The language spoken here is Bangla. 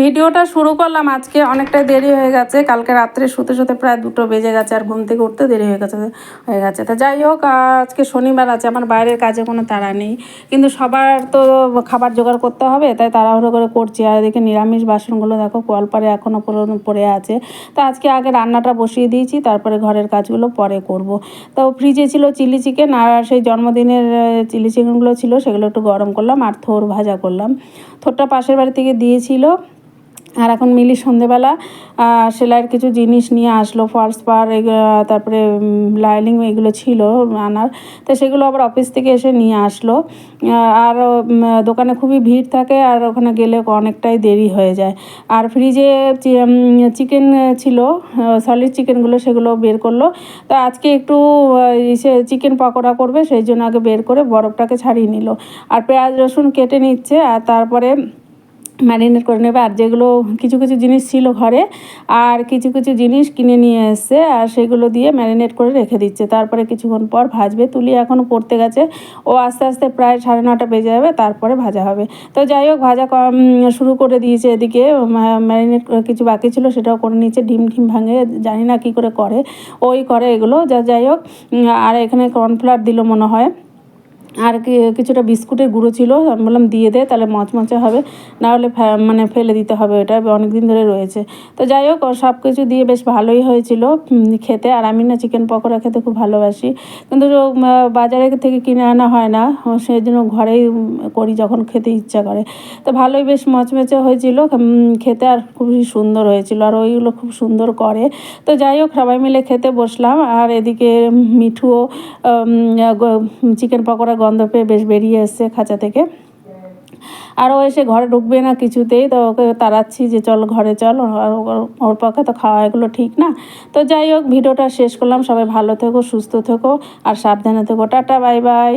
ভিডিওটা শুরু করলাম, আজকে অনেকটা দেরি হয়ে গেছে। কালকে রাত্রে শুতে শুতে প্রায় দুটো বেজে গেছে আর ঘুম থেকে উঠতে দেরি হয়ে গেছে হয়ে গেছে। তা যাই হোক, আজকে শনিবার আছে, আমার বাইরের কাজে কোনো তাড়া নেই। কিন্তু সবার তো খাবার জোগাড় করতে হবে, তাই তাড়াহুড়ো করে করছি। আর এদিকে নিরামিষ বাসনগুলো দেখো, কলপারে এখনও পড়ে আছে। তা আজকে আগে রান্নাটা বসিয়ে দিয়েছি, তারপরে ঘরের কাজগুলো পরে করব। তো ফ্রিজে ছিল চিলি চিকেন, আর সেই জন্মদিনের চিলি চিকেনগুলো ছিল, সেগুলো একটু গরম করলাম, আর থোর ভাজা করলাম। থোরটা পাশের বাড়ি থেকে দিয়েছিল। আর এখন মিলি সন্ধেবেলা সেলাইয়ের কিছু জিনিস নিয়ে আসলো ফলস পার তারপরে লাইলিং এগুলো ছিল আনার। তো সেগুলো আবার অফিস থেকে এসে নিয়ে আসলো। আর দোকানে খুবই ভিড় থাকে আর ওখানে গেলে অনেকটাই দেরি হয়ে যায়। আর ফ্রিজে চিকেন ছিল সলিড চিকেনগুলো সেগুলো বের করল। তো আজকে একটু সে চিকেন পকোড়া করবে, সেই জন্য আগে বের করে বরফটাকে ছাড়িয়ে নিল। আর পেঁয়াজ রসুন কেটে নিচ্ছে, আর তারপরে ম্যারিনেট করে নেবে। আর যেগুলো কিছু কিছু জিনিস ছিল ঘরে, আর কিছু কিছু জিনিস কিনে নিয়ে এসছে, আর সেগুলো দিয়ে ম্যারিনেট করে রেখে দিচ্ছে। তারপরে কিছুক্ষণ পর ভাজবে। তুলি এখনও পড়তে গেছে। ও আস্তে আস্তে প্রায় সাড়ে নটা বেজে যাবে, তারপরে ভাজা হবে। তো যাই হোক, ভাজা শুরু করে দিয়েছে এদিকে। ম্যারিনেট কিছু বাকি ছিল সেটাও করে নিয়েছে। ডিম ডিম ভাঙে, জানি না কী করে করে। ওই করে এগুলো। যা, যাই হোক আর এখানে কর্নফ্লাওয়ার দিল মনে হয়। আর কিছুটা বিস্কুটের গুঁড়ো ছিল, আমি বললাম দিয়ে দে, তাহলে মচমচে হবে। না হলে মানে ফেলে দিতে হবে, এটা অনেক দিন ধরে রয়েছে। তো যাই হোক সব কিছু দিয়ে বেশ ভালোই হয়েছিল খেতে। আর আমি না চিকেন পকোড়া খেতে খুব ভালোবাসি। কিন্তু বাজারে থেকে কিনে আনা হয় না সেই জন্য ঘরেই করি যখন খেতে ইচ্ছা করে। তো ভালোই বেশ মচমচে হয়েছিল খেতে আর খুবই সুন্দর হয়েছিল, আর ওইগুলো খুব সুন্দর করে। তো যাই হোক, সবাই মিলে খেতে বসলাম। আর এদিকে মিঠুও চিকেন পকোড়া গন্ধ পেয়ে বেশ বেরিয়ে এসছে খাঁচা থেকে। আরও এসে ঘরে ঢুকবে না কিছুতেই, তো ওকে তাড়াচ্ছি যে চল ঘরে চল ওর পক্ষে তো খাওয়া এগুলো ঠিক না। তো যাই হোক, ভিডিওটা শেষ করলাম। সবাই ভালো থেকো, সুস্থ থেকো, আর সাবধানে থেকো। Tata, bye bye.